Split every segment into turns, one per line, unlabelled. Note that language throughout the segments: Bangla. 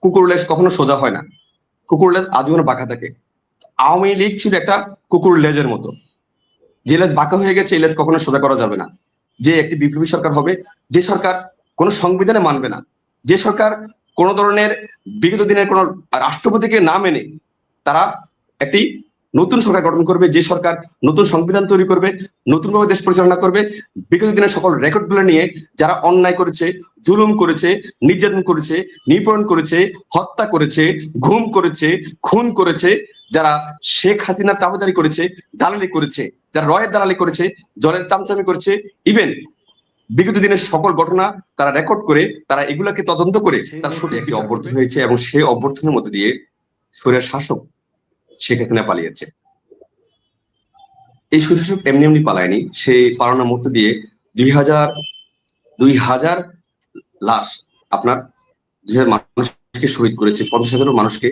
কুকুর লেজ কখনো সোজা হয় না। কুকুর লেজ আজীবন বাঁকা থাকে। আওয়ামী লীগ ছিল একটা কুকুর লেজের মতো। যে লেজ বাঁকা হয়ে গেছে, এই লেজ কখনো সোজা করা যাবে না। যে একটি বিপ্লবী সরকার হবে, যে সরকার কোনো সংবিধানে মানবে না। যে সরকার কোন ধরনের বিগত দিনের কোন রাষ্ট্রপতিকে না মেনে তারা একটি নতুন সরকার গঠন করবে, যে সরকার নতুন সংবিধান তৈরি করবে, নতুনভাবে দেশ পরিচালনা করবে, বিগত দিনের সকল রেকর্ডগুলো নিয়ে যারা অন্যায় করেছে, জুলুম করেছে, নির্যাতন করেছে, নিপীড়ন করেছে, হত্যা করেছে, ঘুম করেছে, খুন করেছে, যারা শেখ হাসিনার তাবেদারি করেছে, দালালি করেছে, যারা রয়ের দালালি করেছে, জলের চামচামি করেছে ইভেন বিগত দিনের সকল ঘটনা তারা রেকর্ড করে, তারা এগুলাকে তদন্ত করে, তার সঠিক একটি অভ্যর্থন হয়েছে এবং সেই অভ্যর্থনের মধ্যে দিয়ে সুরের শাসক শেখ পালিয়েছে। এই সুরের শাসক এমনি এমনি পালায়নি। সে পালানোর মধ্যে দিয়ে দুই হাজার দুই হাজার লাশ আপনার দুই হাজার মানুষকে শহীদ করেছে, পঞ্চাশ হাজারও মানুষকে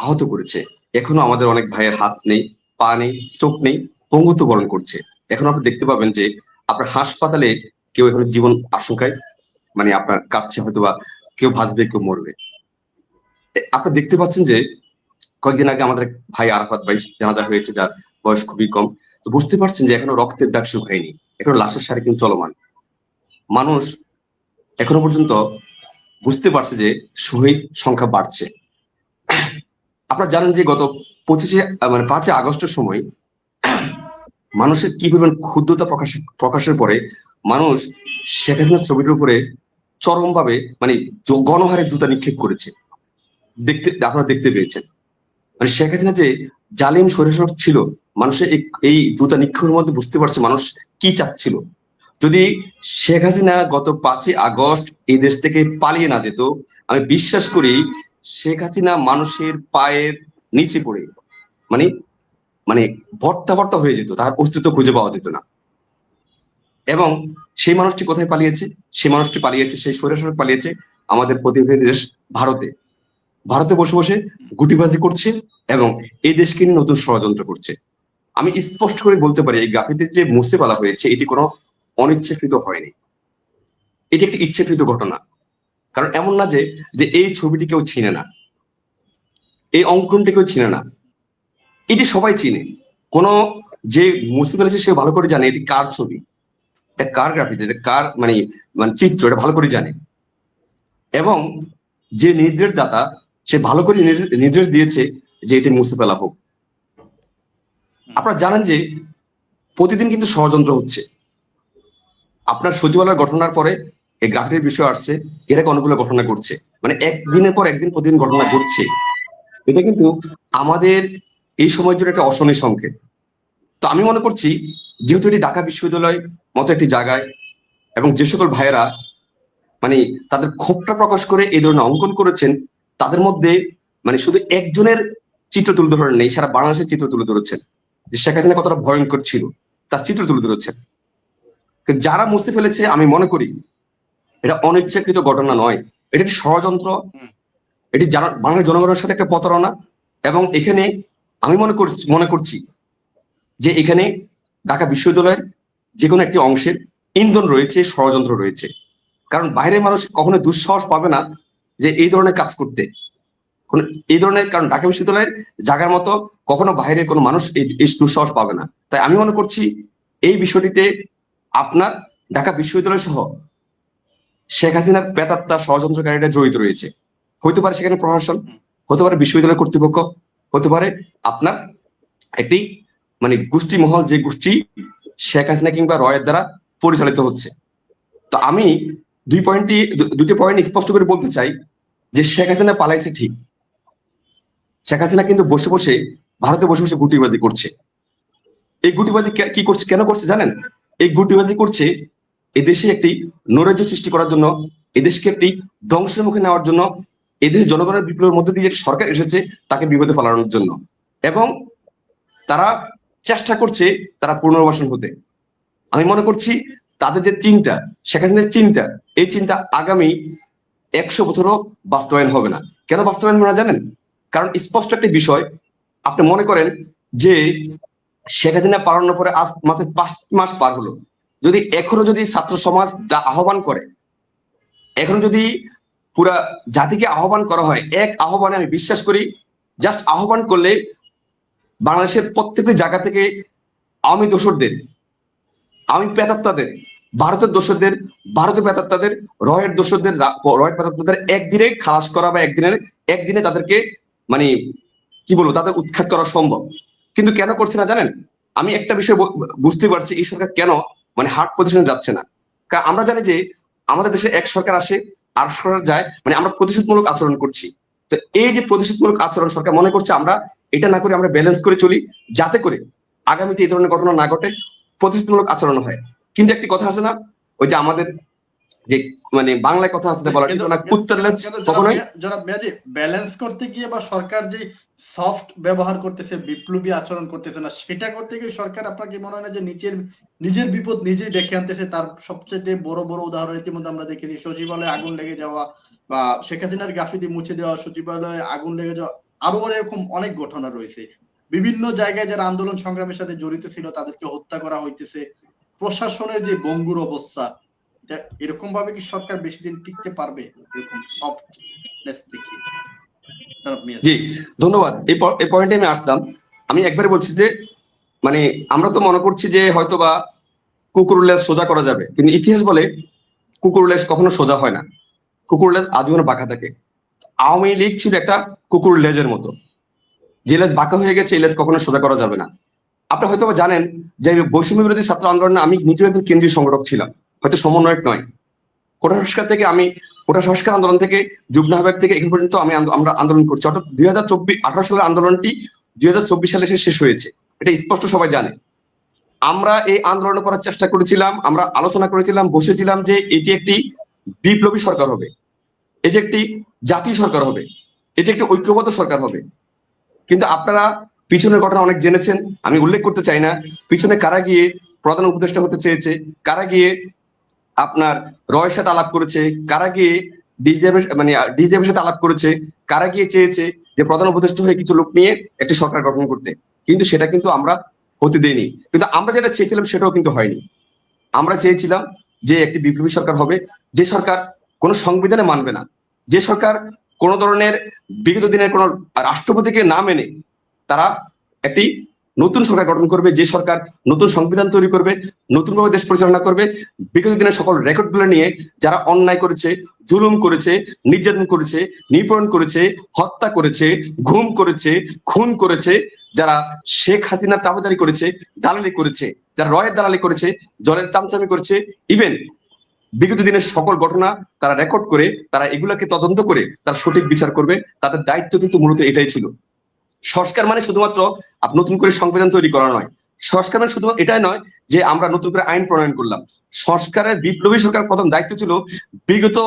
আহত করেছে। এখনও আমাদের অনেক ভাইয়ের হাত নেই, পা নেই, চোখ নেই, পঙ্গুত্ব বরণ করছে। এখন আপনি দেখতে পাবেন যে আপনার হাসপাতালে কেউ এখন জীবন আশঙ্কায় মানে আপনার কাটছে হয়তো বা কেউ ভাজবে কেউ মরবে। আপনি দেখতে পাচ্ছেন যে কয়েকদিন আগে আমাদের ভাই আরাফাত ভাই জানাজা হয়েছে, যার বয়স খুবই কম। তো বুঝতে পারছেন যে এখনও রক্তের দাগ শুকায়নি এখনও লাশের সারি কিন্তু চলমান। মানুষ এখনও পর্যন্ত বুঝতে পারছে যে শহীদ সংখ্যা বাড়ছে। আপনারা জানেন যে গত পঁচিশে মানে পাঁচই আগস্টের সময় মানুষের কি পরিমাণ ক্ষুদ্রতা প্রকাশ, প্রকাশের পরে মানুষ শেখ হাসিনার ছবিটির উপরে চরমভাবে মানে গণহারে জুতা নিক্ষেপ করেছে। দেখতে, আপনারা দেখতে পেয়েছেন। মানে শেখ হাসিনা যে জালিম সরিষারক ছিল মানুষের এই জুতা নিক্ষেপের মধ্যে বুঝতে পারছে মানুষ কি চাচ্ছিল। যদি শেখ হাসিনা গত পাঁচই আগস্ট এই দেশ থেকে পালিয়ে না যেত, আমি বিশ্বাস করি শেখ হাসিনা মানুষের পায়ের নিচে পড়ে মানে মানে ভর্তা ভর্তা হয়ে যেত, তার অস্তিত্ব খুঁজে পাওয়া যেত না। এবং সেই মানুষটি কোথায় পালিয়েছে? সেই মানুষটি পালিয়েছে, সেই সৈরাসর পালিয়েছে আমাদের প্রতিবেশী দেশ ভারতে। ভারতে বসে বসে গুটিবাজি করছে এবং এই দেশকে নিয়ে নতুন ষড়যন্ত্র করছে। আমি স্পষ্ট করে বলতে পারি, এই গ্রাফিতির যে মুছে ফেলা হয়েছে, এটি কোনো অনিচ্ছাকৃত হয়নি। এটি একটি ইচ্ছাকৃত ঘটনা। কারণ এমন না যে যে এই ছবিটি কেউ চিনে না। এই অঙ্কনটি কেউ চিনে না। এটি সবাই চিনে। কোন যে মুছে ফেলেছে, সে ভালো করে জানে এটি কার ছবি। এটা কার গ্রাফিতি? এটা কার মানে মানে চিত্র? এটা ভালো করে জানে। এবং যে নির্দেশদাতা সে ভালো করে নির্দেশ- দিয়েছে যে এটি মুছে ফেলা হোক আপনারা জানেন যে প্রতিদিন কিন্তু ষড়যন্ত্র হচ্ছে। আপনার সচিবালয় ঘটনার পরে এই গ্রাফিটির বিষয় আসছে এরা অনেকগুলো ঘটনা ঘটছে। মানে একদিনের পর একদিন প্রতিদিন ঘটনা ঘটছে। এটা কিন্তু আমাদের এই সময়ের জন্য একটা অশনি সংকেত। তো আমি মনে করছি যেহেতু এটি ঢাকা বিশ্ববিদ্যালয় মতো একটি জায়গায় এবং যে সকল ভাইয়েরা মানে তাদের ক্ষোভটা প্রকাশ করে এই ধরনের অঙ্কন করেছেন তাদের মধ্যে মানে শুধু একজনের চিত্র তুলে ধরেন নেই সারা বাংলাদেশের চিত্র তুলে ধরেছেন। যে শেখ হাসিনা কতটা ভয়ঙ্কর ছিল তার চিত্র তুলে ধরেছেন। যারা মুছে ফেলেছে আমি মনে করি এটা অনিচ্ছাকৃত ঘটনা নয়। এটা একটি ষড়যন্ত্র। এটি বাংলার জনগণের সাথে একটা প্রতারণা। এবং এখানে আমি মনে করছি মনে করছি যে এখানে ঢাকা বিশ্ববিদ্যালয়ের যে কোনো একটি অংশের ইন্ধন রয়েছে ষড়যন্ত্র রয়েছে। কারণ বাইরের মানুষ কখনো দুঃসাহস পাবে না যে এই ধরনের কাজ করতে। কোন এই ধরনের, কারণ ঢাকা বিশ্ববিদ্যালয়ের জায়গার মতো কখনো বাইরের কোনো মানুষ এই দুঃসাহস পাবে না। তাই আমি মনে করছি এই বিষয়টিতে আপনার ঢাকা বিশ্ববিদ্যালয় সহ শেখ হাসিনার পেতাত্তা ষড়যন্ত্রকারীরা জড়িত রয়েছে। হতে পারে সেখানে প্রশাসন হতে পারে বিশ্ববিদ্যালয় কর্তৃপক্ষ হতে পারে আপনার একটি মানে গোষ্ঠী মহল যে গোষ্ঠী শেখ হাসিনা কিংবা রয়ের দ্বারা পরিচালিত হচ্ছে। তো আমি দুই পয়েন্টটি দুটি পয়েন্ট স্পষ্ট করে বলতে চাই যে শেখ হাসিনা পালাইছে ঠিক। শেখ হাসিনা কিন্তু বসে বসে ভারতে বসে বসে গুটিবাজি করছে। এই গুটিবাজি কে- করছে, কেন করছে জানেন? এই গুটিবাজি করছে এদেশে একটি নৈরাজ্য সৃষ্টি করার জন্য, এদেশকে একটি ধ্বংসের মুখে নেওয়ার জন্য এদেশের জনগণের বিপ্লবের মধ্যে দিয়ে যে সরকার এসেছে তাকে বিপদে ফেলানোর জন্য। এবং তারা চেষ্টা করছে তারা পুনর্বাসন হতে। আমি মনে করছি তাদের যে চিন্তা, শেখ হাসিনার চিন্তা, এই চিন্তা আগামী একশো বছরও বাস্তবায়ন হবে না। কেন বাস্তবায়ন হবে না জানেন? কারণ স্পষ্ট একটি বিষয়, আপনি মনে করেন যে শেখ হাসিনা পালানোর পরে আজ মাত্র পাঁচ মাস পার হলো। যদি এখনও যদি ছাত্র সমাজ আহ্বান করে, এখনও যদি পুরা জাতিকে আহ্বান করা হয়, এক আহ্বানে আমি বিশ্বাস করি, জাস্ট আহ্বান করলে বাংলাদেশের প্রত্যেকটি জায়গা থেকে আমি দোসরদের আমি পেতাত্তাদের ভারতের দোসরদের ভারতের পেতাত্তাদের রয়ের দোসরদের রয়ের পেতাত্তাদের একদিনে খালাস করা বা একদিনের, একদিনে তাদেরকে মানে কি বলব, তাদের উৎখাত করা সম্ভব। কিন্তু কেন করছে না জানেন? আমি একটা বিষয় বুঝতে পারছি এই সরকার কেন মানে হার্ট পজিশনে যাচ্ছে না। আমরা জানি যে আমাদের দেশে এক সরকার আসে আর সরকার যায় মানে আমরা প্রতিশোধমূলক আচরণ করছি। তো এই যে প্রতিশোধমূলক আচরণ সরকার মনে করছে আমরা, এটা না করে আমরা ব্যালেন্স করে চলি, যাতে করে আগামীতে এই ধরনের ঘটনা না ঘটে, প্রতিশোধমূলক আচরণ হয়। কিন্তু একটি কথা আছে না? ওই যে আমাদের যে মানে বাংলায় কথা আছে বলা ঠিক না কখনোই
যারা ব্যালেন্স করতে গিয়ে বা সরকার যে সফট ব্যবহার করতেছে বিপ্লবী আচরণ করতেছে না সেটা করতে গিয়ে সরকার আপনার কি মনে হয় না যে নিজের নিজের বিপদ নিজেই ডেকে আনতেছে তার সবচেয়ে বড় বড় উদাহরণ ইতিমধ্যে আমরা দেখেছি সচিবালয়ে আগুন লেগে যাওয়া বা শেখ হাসিনার গাফিতি মুছে দেওয়া সচিবালয়ে আগুন লেগে যাওয়া আরও এরকম অনেক ঘটনা রয়েছে। বিভিন্ন জায়গায় যারা আন্দোলন সংগ্রামের সাথে জড়িত ছিল তাদেরকে হত্যা করা হইতেছে প্রশাসনের যে বঙ্গুর অবস্থা এরকম ভাবে কি সরকার বেশি দিন টিকতে পারবে? এরকম সফটনেস দেখি।
জি, ধন্যবাদ। এই এই পয়েন্টে আমি আসতাম আমি একবারে বলছি যে মানে আমরা তো মনে করছি যে হয়তো বা কুকুর লেজ সোজা করা যাবে। কিন্তু ইতিহাস বলে কুকুর লেজ কখনো সোজা হয় না। কুকুর লেজ আজীবন বাঁকা থাকে। আওয়ামী লীগ ছিল একটা কুকুর লেজের মতো। যে লেজ বাঁকা হয়ে গেছে, এই লেজ কখনো সোজা করা যাবে না। আপনি হয়তো জানেন যে বৈষম্য বিরোধী ছাত্র আন্দোলনে আমি নিজেও একজন কেন্দ্রীয় সংগঠক ছিলাম। হয়তো সমন্বয়ক নয়। কোটা সংস্কার থেকে আমি, কোটা সংস্কার আন্দোলন থেকে, যুগ্ম থেকে এখন পর্যন্ত আমি আমরা আন্দোলন করছি। অর্থাৎ দুই হাজার চব্বিশ, আঠারো সালের আন্দোলনটি দুই হাজার চব্বিশ সালে এসে শেষ হয়েছে। এটা স্পষ্ট সবাই জানে। আমরা এই আন্দোলন করার চেষ্টা করেছিলাম, আমরা আলোচনা করেছিলাম, বসেছিলাম যে এটি একটি বিপ্লবী সরকার হবে। এটি একটি জাতীয় সরকার হবে। এটি একটি ঐক্যবদ্ধ সরকার হবে। কিন্তু আপনারা পিছনের ঘটনা অনেক জেনেছেন, আমি উল্লেখ করতে চাই না। পিছনে কারা গিয়ে প্রধান উপদেষ্টা হতে চেয়েছে? কারা গিয়ে আপনার রয়ের সাথে আলাপ করেছে? কারা গিয়ে ডিজেবের মানে ডিজেবের সাথে আলাপ করেছে? কারা গিয়ে চেয়েছে যে প্রধান উপদেষ্টা হয়ে কিছু লোক নিয়ে একটি সরকার গঠন করতে? কিন্তু সেটা কিন্তু আমরা হতে দেইনি। কিন্তু আমরা যেটা চেয়েছিলাম সেটাও কিন্তু হয়নি। আমরা চেয়েছিলাম যে একটি বিপ্লবী সরকার হবে। যে সরকার কোনো সংবিধানে মানবে না। যে সরকার কোন ধরনের বিগত দিনের কোন রাষ্ট্রপতিকে না মেনে তারা একটি নতুন সরকার গঠন করবে, যে সরকার নতুন সংবিধান তৈরি করবে, নতুনভাবে দেশ পরিচালনা করবে। বিগত দিনের সকল রেকর্ডগুলো নিয়ে যারা অন্যায় করেছে, জুলুম করেছে, নির্যাতন করেছে, নিপীড়ন করেছে, হত্যা করেছে, ঘুম করেছে, খুন করেছে, যারা শেখ হাসিনার তাবেদারি করেছে, দালালি করেছে, যারা রয়ের দালালি করেছে, জলের চামচামি করেছে ইভেন বিগত দিনের সকল ঘটনা তারা রেকর্ড করে, তারা এগুলাকে তদন্ত করে তার সঠিক বিচার করবে। তাদের দায়িত্ব কিন্তু মূলত এটাই ছিল। সংস্কার মানে শুধুমাত্র নতুন করে সংবিধান তৈরি করা নয়। সংস্কার মানে শুধুমাত্র এটাই নয় যে আমরা নতুন করে আইন প্রণয়ন করলাম। সংস্কারের বিপ্লবী সরকার প্রথম দায়িত্ব ছিল বিগত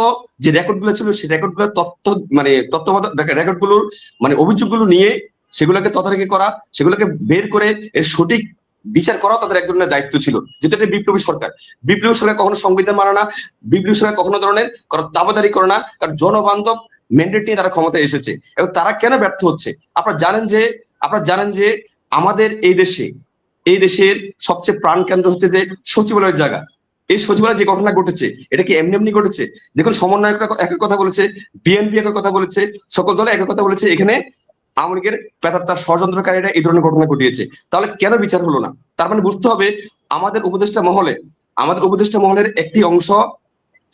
যে রেকর্ডগুলো ছিল সেই রেকর্ডগুলো তথ্য মানে তত্ত্বাবধান রেকর্ডগুলোর মানে অভিযোগগুলো নিয়ে সেগুলোকে তদারকি করা, সেগুলোকে বের করে এর সঠিক বিচার করা তাদের এক ধরনের দায়িত্ব ছিল যেটা একটা বিপ্লবী সরকার। বিপ্লবী সরকার কখনো সংবিধান মানে না, বিপ্লবী সরকার কখনো ধরনের কারও দাবাদারি করে না কারণ জনবান্ধব ম্যান্ডেট নিয়ে তারা ক্ষমতায় এসেছে এবং তারা কেন ব্যর্থ হচ্ছে? আপনারা জানেন যে, আপনারা জানেন যে আমাদের এই দেশে, এই দেশের সবচেয়ে প্রাণ কেন্দ্র হচ্ছে যে সচিবালয়ের জায়গা। এই সচিবালয় যে ঘটনা ঘটেছে, এটা কি এমনি এমনি ঘটেছে? দেখুন সমন্বয়করা একই কথা বলেছে, বিএনপি একই কথা বলেছে, সকল দলে একই কথা বলেছে, এখানে আওয়ামী লীগের পেতাত্তার ষড়যন্ত্রকারীরা এই ধরনের ঘটনা ঘটিয়েছে। তাহলে কেন বিচার হলো না? তার মানে বুঝতে হবে, আমাদের উপদেষ্টা মহলে, আমাদের উপদেষ্টা মহলের একটি অংশ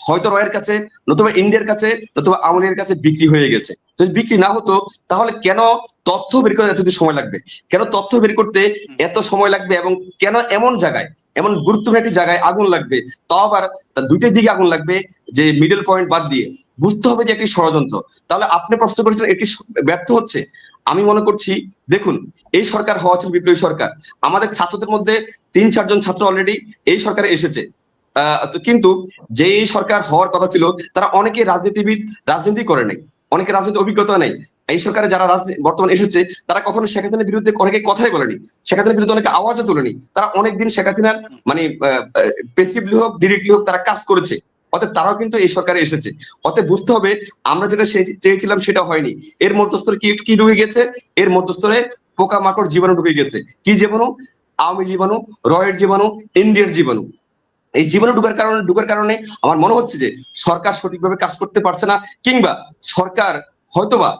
হয়তো রয়ের কাছে, নতুবা ইন্ডিয়ার কাছে, নতুবা আওয়ামী লীগের কাছে বিক্রি হয়ে গেছে। যদি বিক্রি না হতো, তাহলে কেন তথ্য বের করতে এতদিন সময় লাগবে? কেন তথ্য বের করতে এত সময় লাগবে এবং কেন এমন জায়গায়, এমন গুরুত্বপূর্ণ একটি জায়গায় আগুন লাগবে? তাও আবার দুইটার দিকে আগুন লাগবে যে মিডল পয়েন্ট বাদ দিয়ে। বুঝতে হবে যে একটি ষড়যন্ত্র। তাহলে আপনি প্রশ্ন করেছেন, এটি ব্যর্থ হচ্ছে? আমি মনে করছি, দেখুন, এই সরকার হওয়া ছিল বিপ্লবী সরকার। আমাদের ছাত্রদের মধ্যে তিন চারজন ছাত্র অলরেডি এই সরকারে এসেছে। কিন্তু যে এই সরকার হওয়ার কথা ছিল, তারা অনেকে রাজনীতিবিদ, রাজনীতি করে নাই। অনেকে রাজনীতি অভিজ্ঞতা নেই। এই সরকারে যারা বর্তমানে এসেছে, তারা কখনো শেখ হাসিনার বিরুদ্ধে অনেকে কথাই বলেনি। শেখ হাসিনার বিরুদ্ধে অনেকে আওয়াজও তোলেনি। তারা অনেকদিন শেখ হাসিনার মানে পেসিভলি হোক ডিরেক্টলি হোক, তারা কাজ করেছে। অতএব তারাও কিন্তু এই সরকারে এসেছে। অতএব বুঝতে হবে, আমরা যেটা চেয়েছিলাম সেটা হয়নি। এর মধ্যস্থরে কি কি ঢুকে গেছে? এর মধ্যস্থরে পোকামাকড় জীবাণু ঢুকে গেছে। কি জীবাণু? আওয়ামী জীবাণু, রয়ের জীবাণু, ইন্ডিয়ার জীবাণু। এই জীবনে ঢুকার কারণে ঢুকার কারণে আমার মনে হচ্ছে যে সরকার সঠিকভাবে কাজ করতে পারছে না, কিংবা সরকার হয়তোবা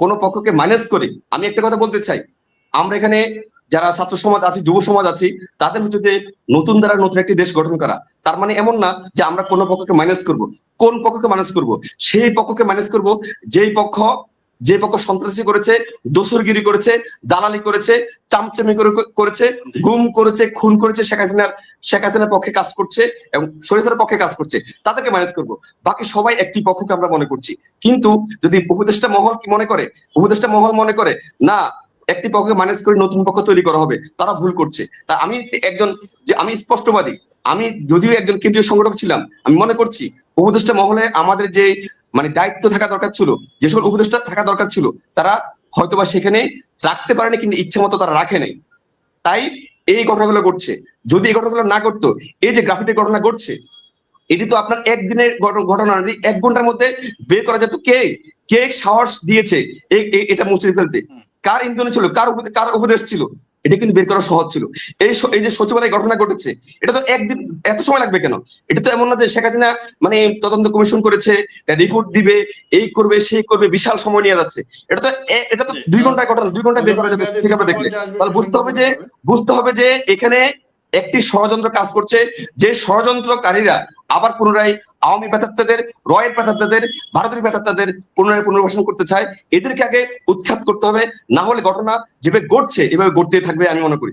কোনো পক্ষকে মাইনাস করে, আমি একটা কথা বলতে চাই, আমরা এখানে যারা ছাত্র সমাজ আছি, যুব সমাজ আছি, তাদের হচ্ছে যে নতুন দ্বারা নতুন একটি দেশ গঠন করা, তার মানে এমন না যে আমরা কোনো পক্ষকে মাইনাস করব, কোন পক্ষকে মাইনাস করব, সেই পক্ষকে মাইনাস করব, যেই পক্ষ যে পক্ষ সন্ত্রাসী করেছে, দোসরগিরি করেছে, দালালি করেছে, চামচামি করে করেছে, গুম করেছে, খুন করেছে শেখ হাসিনার শেখ হাসিনার পক্ষে কাজ করছে এবং শরীফের পক্ষে কাজ করছে। তাদেরকে মাইনাস করব। বাকি সবাই একটি পক্ষকে আমরা মনে করছি। কিন্তু যদি উপদেষ্টা মহল কি মনে করে? উপদেষ্টা মহল মনে করে, না একটি পক্ষকে ম্যানেজ করে নতুন পক্ষ তৈরি করা হবে, তারা ভুল করছে। তা আমি একজন, যে আমি স্পষ্টবাদী, আমি যদিও একজন কেন্দ্রীয় সংগঠক ছিলাম, আমি মনে করছি উপদেষ্টা মহলে আমাদের যে মানে দায়িত্ব থাকা দরকার ছিল, যে সকল উপদেষ্টা থাকা দরকার ছিল, তারা হয়তোবা সেখানে রাখতে পারেনি কিন্তু ইচ্ছে মতো তারা রাখে নাই। তাই এই ঘটনাগুলো ঘটছে। যদি এই ঘটনাগুলো না ঘটতো, এই যে গ্রাফিটির ঘটনা ঘটছে, এটি তো আপনার একদিনের ঘটনা এক ঘণ্টার মধ্যে বের করা যেত কে? কে সাহস দিয়েছে? এটা মুছে ফেলতে। কার ইন্ধনে ছিল? কার কার উপদেশ ছিল? এটা কিন্তু বের করা সহজ ছিল। এই এই যে সচিবালয় ঘটনা ঘটেছে, এটা তো একদিন, এত সময় লাগবে কেন? এটা তো এমন না যে শেখ হাসিনা মানে তদন্ত কমিশন করেছে রিপোর্ট দিবে, এই করবে, সেই করবে, বিশাল সময় নিয়ে যাচ্ছে। এটা তো এটা তো দুই ঘণ্টার ঘটনা, দুই ঘণ্টা বের করা যাবে আমরা দেখলে। তাহলে বুঝতে হবে যে, বুঝতে হবে যে এখানে একটি ষড়যন্ত্র কাজ করছে, যে ষড়যন্ত্রকারীরা আবার পুনরায় আওয়ামী প্রেতাত্মাদের, রয়ের প্রেতাত্মাদের, ভারতের প্রেতাত্মাদের পুনরায় পুনর্বাসন করতে চায়, এদেরকে আগে উৎখাত করতে হবে। না হলে ঘটনা যেভাবে ঘটছে, এভাবে ঘটতেই থাকবে আমি মনে করি।